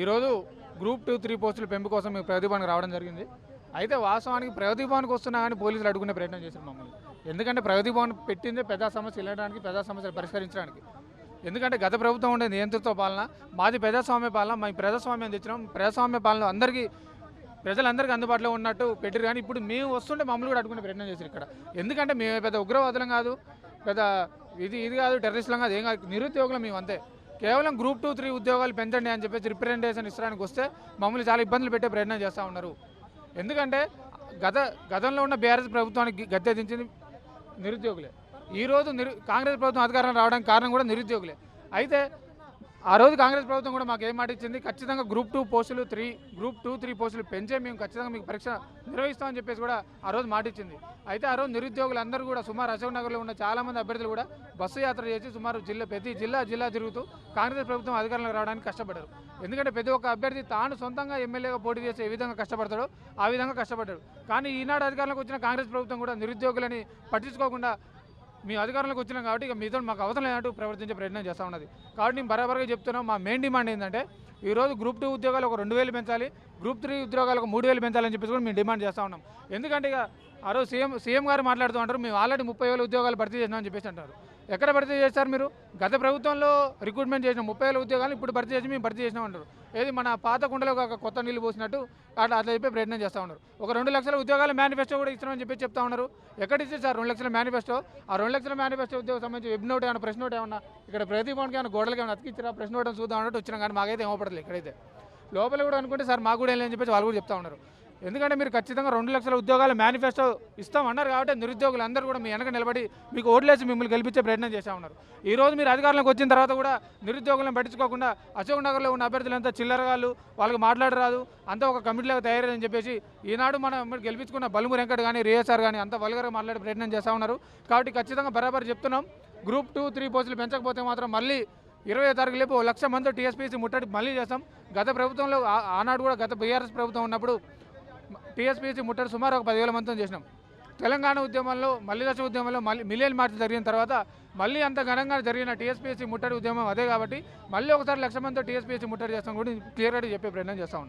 ఈరోజు group two three పోస్టుల పెంపు కోసం మేము ప్రతిభానికి రావడం జరిగింది. అయితే వాస్తవానికి ప్రగతిభవన్కి వస్తున్నా కానీ పోలీసులు అడుగునే ప్రయత్నం చేశారు మమ్మల్ని. ఎందుకంటే ప్రగతిభవన్ పెట్టిందే పెద్ద సమస్య వెళ్ళడానికి పెద్ద సమస్యలు పరిష్కరించడానికి. ఎందుకంటే గత ప్రభుత్వం ఉండే నియంతృత్వ పాలన మాది ప్రజాస్వామ్య పాలన మేము ప్రజాస్వామ్యం తెచ్చినాం. ప్రజాస్వామ్య పాలన అందరికీ ప్రజలందరికీ అందుబాటులో ఉన్నట్టు పెట్టారు కానీ ఇప్పుడు మేము వస్తుంటే మమ్మల్ని కూడా అడుగునే ప్రయత్నం చేశారు ఇక్కడ. ఎందుకంటే మేము పెద్ద ఉగ్రవాదులం కాదు పెద్ద ఇది ఇది కాదు టెర్రరిస్టులం కాదు ఏం కాదు నిరుద్యోగులం మేము అంతే కేవలం గ్రూప్ టూ త్రీ ఉద్యోగాలు పెంచండి అని చెప్పేసి రిప్రజెంటేషన్ ఇస్తానికి వస్తే మమ్మల్ని చాలా ఇబ్బందులు పెట్టే ప్రయత్నం చేస్తూ ఉన్నారు. ఎందుకంటే గత గతంలో ఉన్న బీఆర్ఎస్ ప్రభుత్వానికి గద్దె దించింది నిరుద్యోగులే ఈరోజు నిరు కాంగ్రెస్ ప్రభుత్వం అధికారం రావడానికి కారణం కూడా నిరుద్యోగులే. అయితే ఆ రోజు కాంగ్రెస్ ప్రభుత్వం కూడా మాకు ఏం మాట ఇచ్చింది? ఖచ్చితంగా గ్రూప్ టూ పోస్టులు త్రీ గ్రూప్ టూ త్రీ పోస్టులు పెంచే మేము ఖచ్చితంగా మీకు పరీక్ష నిర్వహిస్తామని చెప్పేసి కూడా ఆ రోజు మాట ఇచ్చింది. అయితే ఆ రోజు నిరుద్యోగులు అందరూ కూడా సుమారు అశోక్ నగర్లో ఉన్న చాలామంది అభ్యర్థులు కూడా బస్సు యాత్ర చేసి సుమారు జిల్లా ప్రతి జిల్లా జిల్లా తిరుగుతూ కాంగ్రెస్ ప్రభుత్వం అధికారంలోకి రావడానికి కష్టపడ్డారు. ఎందుకంటే ప్రతి ఒక్క అభ్యర్థి తాను సొంతంగా ఎమ్మెల్యేగా పోటీ చేసి ఏ విధంగా కష్టపడతాడో ఆ విధంగా కష్టపడ్డాడు. కానీ ఈనాడు అధికారంలోకి వచ్చిన కాంగ్రెస్ ప్రభుత్వం కూడా నిరుద్యోగులని పట్టించుకోకుండా మీ అధికారంలోకి వచ్చినాం కాబట్టి ఇక మీతో మాకు అవసరం లేనట్టు ప్రవర్తించే ప్రయత్నం చేస్తూ ఉన్నది. కాబట్టి నేను బరాబర్గా చెప్తున్నాం మా మెయిన్ డిమాండ్ ఏంటంటే ఈరోజు గ్రూప్ టూ ఉద్యోగాలు ఒక రెండు వేలు పెంచాలి గ్రూప్ త్రీ ఉద్యోగాలు ఒక మూడు వేలు పెంచాలని చెప్పేసి కూడా మేము డిమాండ్ చేస్తూ ఉన్నాం. ఎందుకంటే ఇక ఆ రోజు సీఎం సీఎం గారు మాట్లాడుతూ ఉంటారు మేము ఆల్రెడీ ముప్పై వేల ఉద్యోగాలు భర్తీ చేసినామని చెప్పేసి అంటారు ఎక్కడ భర్తీ చేస్తారు మీరు? గత ప్రభుత్వంలో రిక్రూట్మెంట్ చేసిన ముప్పై వేల ఉద్యోగాలు ఇప్పుడు భర్తీ చేసి మేము భర్తీ చేసినాం అంటారు ఏది మన పాత కుండలో ఒక కొత్త నీళ్ళు పోసినట్టు అట్లా అట్లా చెప్పి ప్రయత్నం చేస్తూ ఉన్నారు. ఒక రెండు లక్షల ఉద్యోగాల మేనిఫెస్టో కూడా ఇస్తున్నామని చెప్పి చెప్తా ఉన్నారు. ఎక్కడ ఇచ్చారు సార్ రెండు లక్షల మేనిఫెస్టో ఆ రెండు లక్షల మేనిఫెస్టో ఉద్యోగం సంబంధించి వెబ్ నోట్ ఏమైనా ప్రెస్ నోట్ ఏమన్నా ఇక్కడ ప్రతి భవన్కి ఏమైనా గోడలకి ఏమైనా అతికిచ్చారా? ప్రెస్ నోట్ చూద్దాం అన్నట్టు వచ్చినాం కానీ మాకైతే ఏమపడలేదు ఇక్కడైతే. లోపల కూడా అనుకుంటే సార్ మాకు కూడా వెళ్ళని చెప్పేసి వాళ్ళు కూడా చెప్తా ఉన్నారు. ఎందుకంటే మీరు ఖచ్చితంగా రెండు లక్షల ఉద్యోగాలు మేనిఫెస్టో ఇస్తామన్నారు కాబట్టి నిరుద్యోగులు అందరూ కూడా మీ వెనక నిలబడి మీకు ఓట్లేసి మిమ్మల్ని గెలిపించే ప్రయత్నం చేస్తూ ఉన్నారు. ఈ రోజు మీరు అధికారంలోకి వచ్చిన తర్వాత కూడా నిరుద్యోగులను పట్టించుకోకుండా అశోక్ నగర్లో ఉన్న అభ్యర్థులంతా చిల్లరగాళ్ళు వాళ్ళకి మాట్లాడరాదు అంతా ఒక కమిటీలాగా తయారని చెప్పేసి ఈనాడు మనం గెలిపించుకున్న బలుము వెంకట్ కానీ రిఎస్ఆర్ కానీ అంతా వల్గర్గా మాట్లాడే ప్రయత్నం చేస్తూ ఉన్నారు. కాబట్టి ఖచ్చితంగా బరాబర్ చెప్తున్నాం. గ్రూప్ టూ త్రీ పోస్టులు పెంచకపోతే మాత్రం మళ్ళీ ఇరవై తారీఖు లేపు లక్ష మంది టీఎస్పీసీ ముట్టడి మళ్ళీ చేస్తాం. గత ప్రభుత్వంలో ఆ- ఆనాడు కూడా గత బీఆర్ఎస్ ప్రభుత్వం ఉన్నప్పుడు టీఎస్పీసీ ముట్టడి సుమారు ఒక పదివేల మందితో చేసినాం. తెలంగాణ ఉద్యమంలో మళ్ళీ దశ ఉద్యమంలో మళ్ళీ మిలియన్ మార్చ్ జరిగిన తర్వాత మళ్ళీ అంత ఘనంగా జరిగిన టీఎస్పీసీ ముట్టడి ఉద్యమం అదే కాబట్టి మళ్ళీ ఒకసారి లక్ష మందితో టీఎస్పీసీ ముట్టడి చేస్తాం కూడా క్లియర్గా చెప్పే ప్రయత్నం చేస్తా